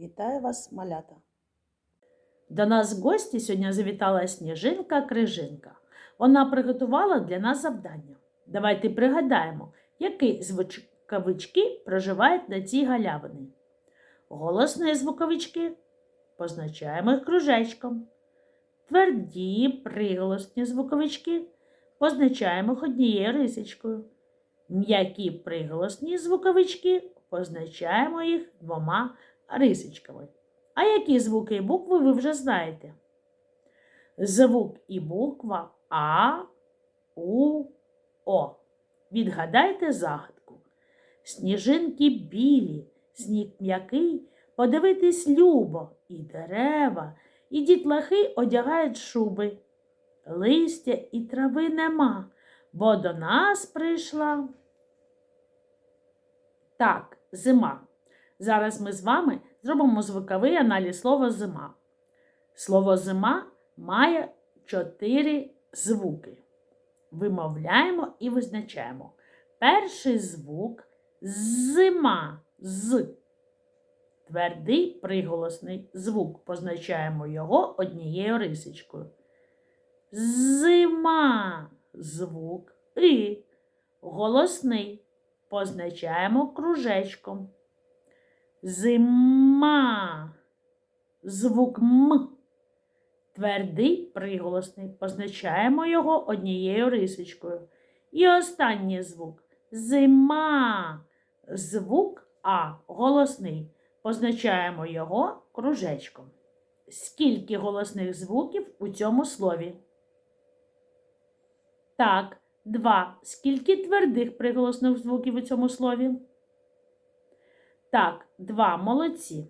Вітаю вас, малята! До нас в гості сьогодні завітала сніжинка Крижинка. Вона приготувала для нас завдання. Давайте пригадаємо, які звуковички проживають на цій галявині. Голосні звуковички позначаємо їх кружечком. Тверді приголосні звуковички позначаємо їх однією рисочкою. М'які приголосні звуковички позначаємо їх двома рисочками. А які звуки і букви ви вже знаєте? Звук і буква А, У, О. Відгадайте загадку. Сніжинки білі, сніг м'який, подивитись любо, і дерева, і дітлахи одягають шуби. Листя і трави нема, бо до нас прийшла. Так, зима. Зараз ми з вами зробимо звуковий аналіз слова зима. Слово зима має чотири звуки. Вимовляємо і визначаємо. Перший звук зима з. Твердий приголосний звук. Позначаємо його однією рисочкою. Зима звук і. Голосний. Позначаємо кружечком. Зима. Звук М. Твердий приголосний. Позначаємо його однією рисочкою. І останній звук зима. Звук А голосний. Позначаємо його кружечком. Скільки голосних звуків у цьому слові? Так, два. Скільки твердих приголосних звуків у цьому слові? Так, два молодці.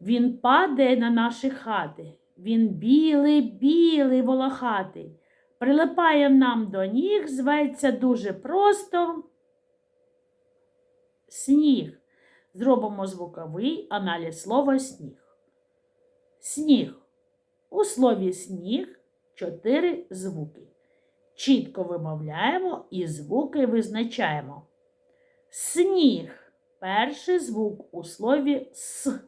Він падає на наші хати. Він білий, білий, волохатий. Прилипає нам до ніг, зветься дуже просто. Сніг. Зробимо звуковий аналіз слова сніг. Сніг. У слові сніг чотири звуки. Чітко вимовляємо і звуки визначаємо. Сніг. Перший звук у слові С.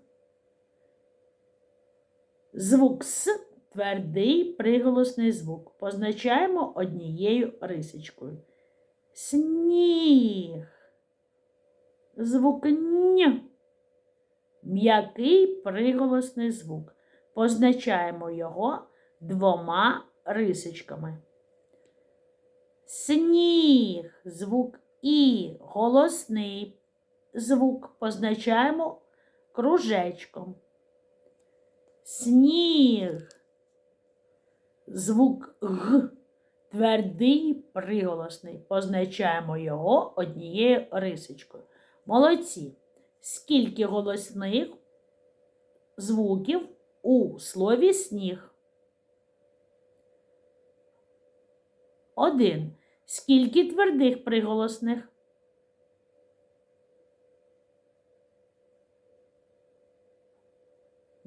Звук С твердий приголосний звук. Позначаємо однією рисочкою. Сніг. Звук Н. М'який приголосний звук. Позначаємо його двома рисочками. Сніг. Звук І. Голосний звук позначаємо кружечком. Сніг. Звук Г. Твердий приголосний. Позначаємо його однією рисочкою. Молодці. Скільки голосних звуків у слові сніг? Один. Скільки твердих приголосних?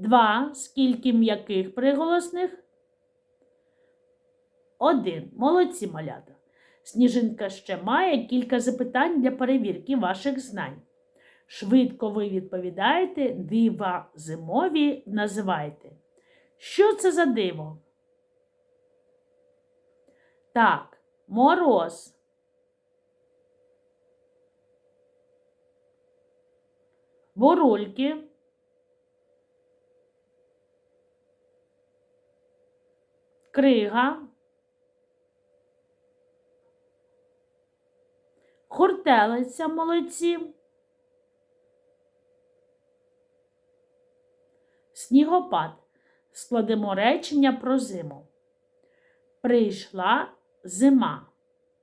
Два. Скільки м'яких приголосних? Один. Молодці малята. Сніжинка ще має кілька запитань для перевірки ваших знань. Швидко ви відповідаєте, дива зимові називайте. Що це за диво? Так, мороз. Бурульки. Крига. Хуртелиця молодці. Снігопад. Складемо речення про зиму. Прийшла зима.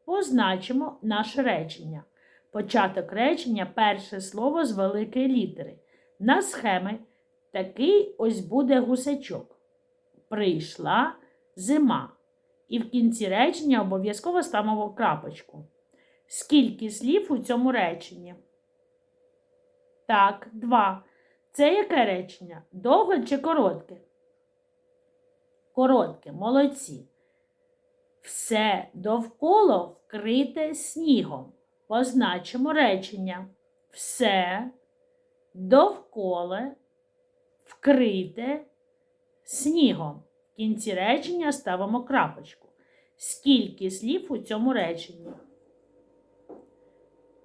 Позначимо наше речення. Початок речення перше слово з великої літери. На схеми такий ось буде гусачок. Прийшла зима. І в кінці речення обов'язково ставимо крапочку. Скільки слів у цьому реченні? Так, два. Це яке речення? Довге чи коротке? Коротке, молодці. Все довкола вкрите снігом. Позначимо речення. Все довкола вкрите снігом. В кінці речення ставимо крапочку. Скільки слів у цьому реченні?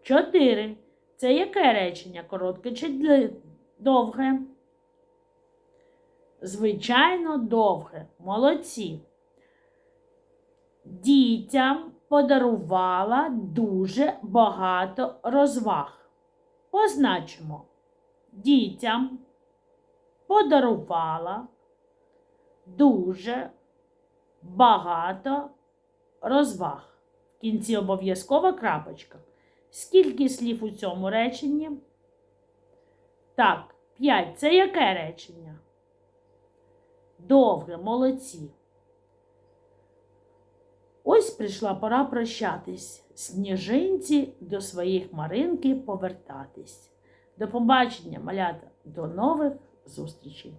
Чотири. Це яке речення? Коротке чи довге? Звичайно, довге. Молодці. Дітям подарувала дуже багато розваг. Позначимо. Дітям подарувала дуже багато розваг. В кінці обов'язкова крапочка. Скільки слів у цьому реченні? Так, 5. Це яке речення? Довге, молодці. Ось прийшла пора прощатись, сніжинці до своїх маринки повертатись. До побачення, малята, до нових зустрічей!